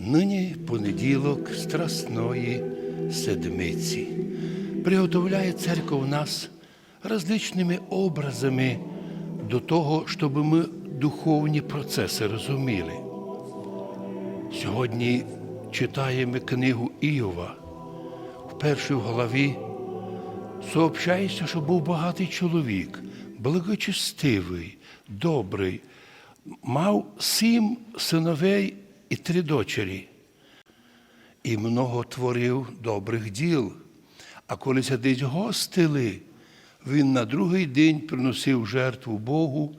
Нині понеділок Страсної Седмиці. Приготовляє церква нас различними образами до того, щоб ми духовні процеси розуміли. Сьогодні читаємо книгу Іова. В першій главі сообщається, що був багатий чоловік, благочестивий, добрий, мав сім синовей і три дочері. І много творив добрих діл. А коли десь гостили, він на другий день приносив жертву Богу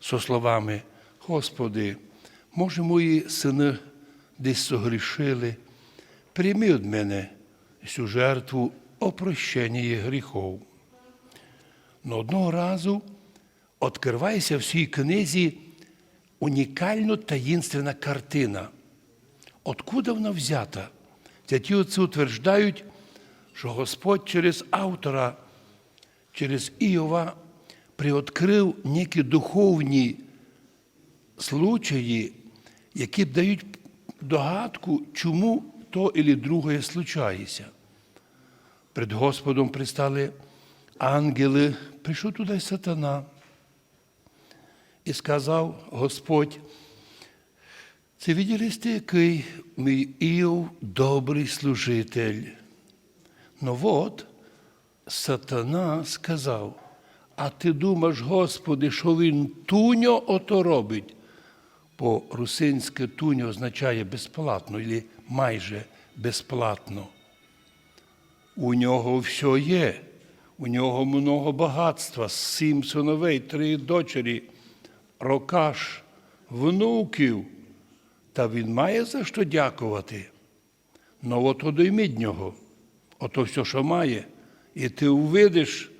со словами: Господи, може, мої сини десь согрішили, прийми від мене цю жертву опрощення гріхов. Но одного разу відкривається в цій книзі унікально таїнственна картина. Откуда вона взята? Ті отці утверждають, що Господь через автора, через Іова приоткрив некі духовні случаї, які дають догадку, чому то і друге случається. Пред Господом пристали ангели, прийшов туди сатана і сказав Господь, це сте, який мій Іов добрий служитель. Ну от сатана сказав, а ти думаєш, Господи, що він туньо ото робить? Бо русинське туньо означає безплатно, або майже безплатно. У нього все є, у нього много багатства, сім синовей, три дочері, рокаш, внуків. Та він має за що дякувати. Ну от одойміть нього, ото все, що має, і ти увидиш,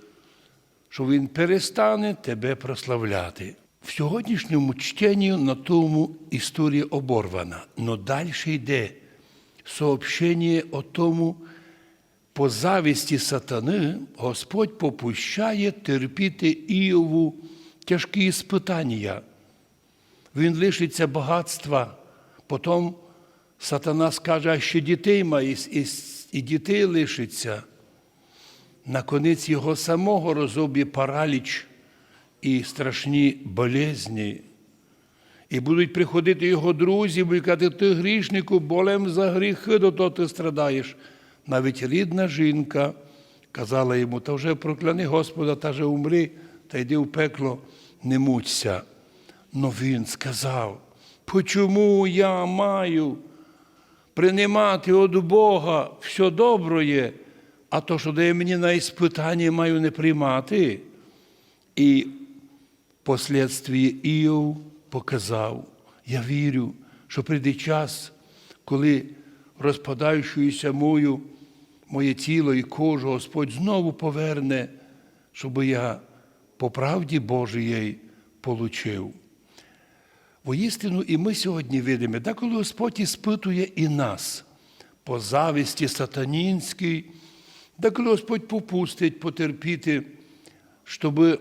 що він перестане тебе прославляти. В сьогоднішньому чтенні на тому історія оборвана, но далі йде сообщення о тому, по завісті сатани Господь попущає терпіти Іову тяжкі іспитання. Він лишиться багатства, потім сатана скаже, а ще дітей має, і, і дітей лишиться. Наконець його самого розоб'є параліч і страшні болезні. І будуть приходити його друзі, будуть казати, ти грішнику, болем за гріхи, до того ти страдаєш. Навіть рідна жінка казала йому, та вже прокляни Господа, та же умри, та йди в пекло, не мучся. Но він сказав, почому я маю приймати від Бога все добре, а то, що дає мені на іспитання, маю не приймати. І послідстві Іов показав, я вірю, що прийде час, коли розпадаючуюся мою, моє тіло і кожу, Господь знову поверне, щоб я по правді Божій получив. Воістину, і ми сьогодні видимо, так коли Господь іспитує і нас по завісті сатанінській, так коли Господь попустить потерпіти, щоб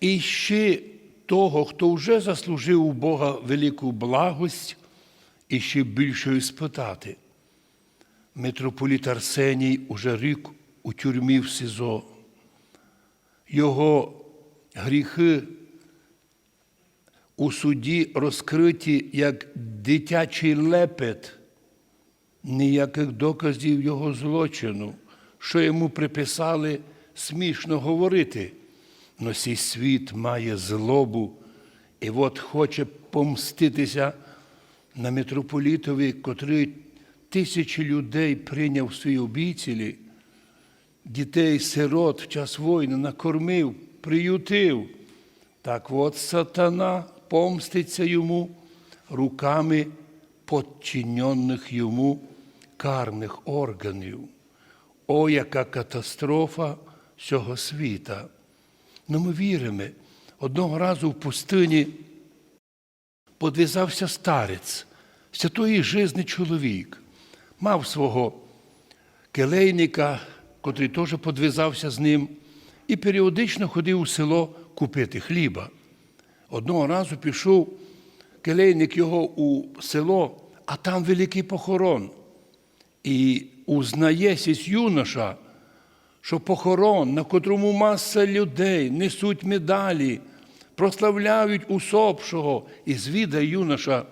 іще того, хто вже заслужив у Бога велику благость, і ще більше спитати. Митрополіт Арсеній уже рік у тюрмі в СИЗО. Його гріхи у суді розкриті як дитячий лепет, ніяких доказів його злочину, що йому приписали смішно говорити. Но цей світ має злобу і от хоче помститися на митрополітові, котрий тисячі людей прийняв свої обіцілі, дітей, сирот в час війни накормив, приютив. Так от сатана помститься йому руками подчинених йому карних органів. О, яка катастрофа цього світа! Ну ми віримо, одного разу в пустині подвизався старець, святої жизни чоловік, мав свого келейника, котрий теж подвизався з ним, і періодично ходив у село купити хліба. Одного разу пішов келейник його у село, а там великий похорон. І узнає сісь юноша, що похорон, на котрому маса людей несуть медалі, прославляють усопшого, і звіда юноша.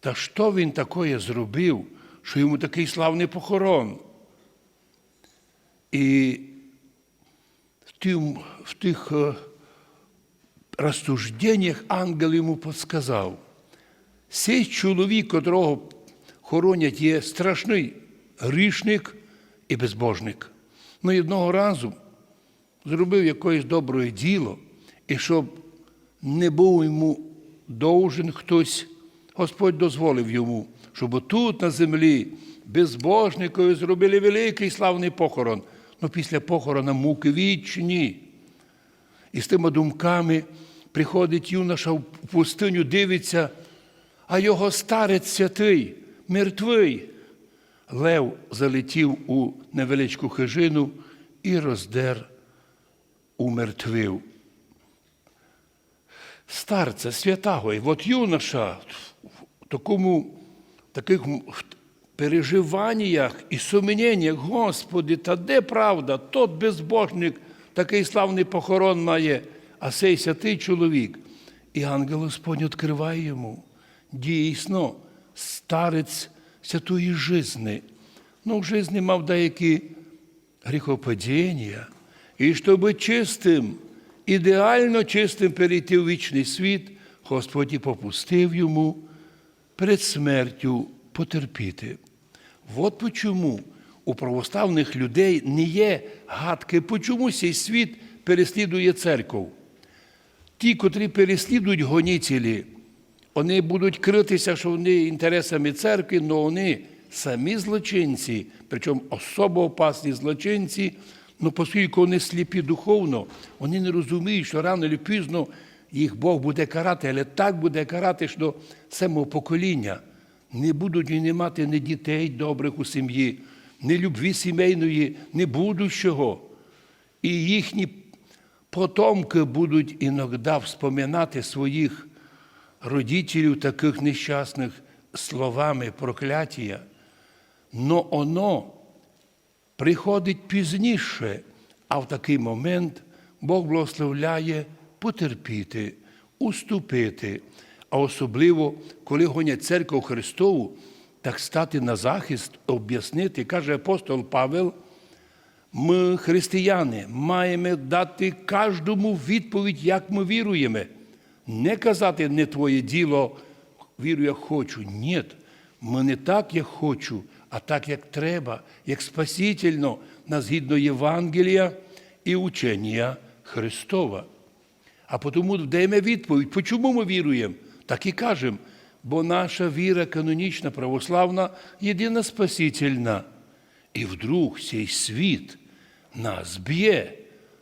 Та що він такое зробив, що йому такий славний похорон? І в, тим, в тих е, розсужденнях ангел йому подсказав, цей чоловік, котрого хоронять, є страшний грішник і безбожник. Ну, одного разу зробив якесь добре діло, і щоб не був йому довжен хтось, Господь дозволив йому, щоб тут на землі безбожникові зробили великий славний похорон. Ну, після похорона муки вічні. І з тими думками приходить юноша в пустиню, дивиться, а його старець святий, мертвий. Лев залетів у невеличку хижину і роздер, умертвив. Старця святого, і от юноша в такому, таких переживаннях і сумніннях, Господи, та де правда? Тот безбожник, такий славний похорон має, а цей святий чоловік. І ангел Господь відкриває йому. Дійсно, старець святої жизни. Ну, в житті мав деякі гріхопадіння. І щоб чистим, ідеально чистим перейти в вічний світ, Господь і попустив йому перед смертю потерпіти. От почому у православних людей не є гадки, почому цей світ переслідує церкву. Ті, котрі переслідують гонітелі, вони будуть критися, що вони інтересами церкви, але вони самі злочинці, причому особо опасні злочинці, ну, оскільки вони сліпі духовно, вони не розуміють, що рано чи пізно їх Бог буде карати, але так буде карати, що самого покоління не будуть вони мати ні дітей добрих у сім'ї, ні любві сімейної, ні будущого. І їхні потомки будуть іноді вспоминати своїх родителів таких нещасних словами прокляття. Но оно приходить пізніше, а в такий момент Бог благословляє потерпіти, уступити, а особливо, коли гонять церкву Христову, так стати на захист, об'яснити, каже апостол Павел, ми, християни, маємо дати кожному відповідь, як ми віруємо. Не казати не твоє діло, віру, як хочу. Ні, ми не так, як хочу, а так, як треба, як спасительно, на згідно Євангелія і учення Христова. А тому даємо відповідь, чому ми віруємо? Так і кажемо, бо наша віра канонічна, православна, єдина спасительна. І вдруг цей світ нас б'є.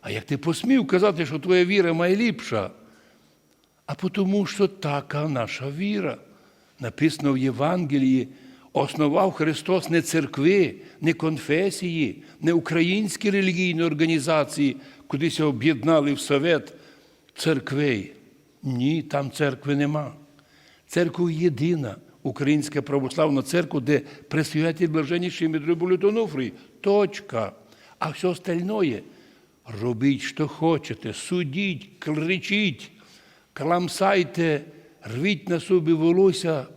А як ти посмів казати, що твоя віра найліпша? А тому, що така наша віра. Написано в Євангелії, основав Христос не церкви, не конфесії, не українські релігійні організації, кудись об'єднали в совет церквей. Ні, там церкви нема. Церква єдина, Українська православна церква, де пресвятитель блаженніший митрополит Онуфрій. Точка. А все остальное робіть, що хочете, судіть, кричіть, кламсайте, рвіть на собі волосся,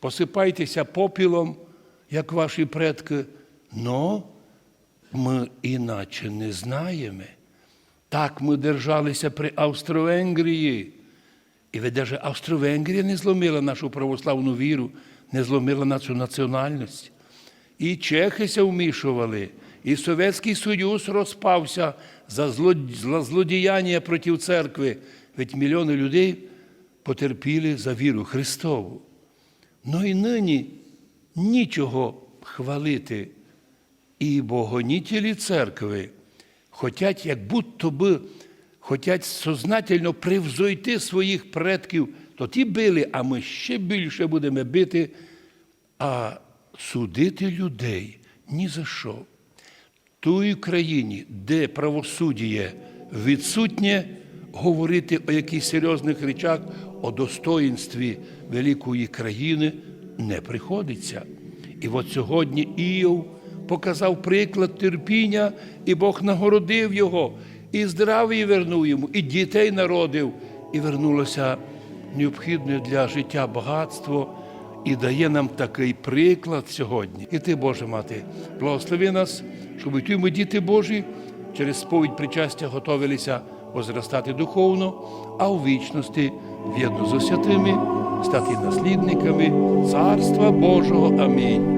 посипайтеся попілом, як ваші предки. Но ми іначе не знаємо. Так ми держалися при Австро-Венгрії. І ви навіть Австро-Венгрія не зломила нашу православну віру, не зломила нашу національність. І чехися вмішували, і Совєтський Союз розпався за злодіяння проти церкви. Ведь мільйони людей потерпіли за віру Христову. Ну і нині нічого хвалити. І богонітелі церкви хотять, як будто би, хотять сознательно привзойти своїх предків, то ті били, а ми ще більше будемо бити, а судити людей ні за що. Тої країні, де правосуддя відсутнє, говорити о якихось серйозних речах, о достоїнстві великої країни не приходиться. І от сьогодні Іов показав приклад терпіння, і Бог нагородив його, і здрав'я вернув йому, і дітей народив, і вернулося необхідне для життя багатство, і дає нам такий приклад сьогодні. І ти, Боже мати, благослови нас, щоб ті ми, діти Божі, через сповідь причастя готовилися возростати духовно, а у вічності в'єдно з святими стати наслідниками Царства Божого. Амінь.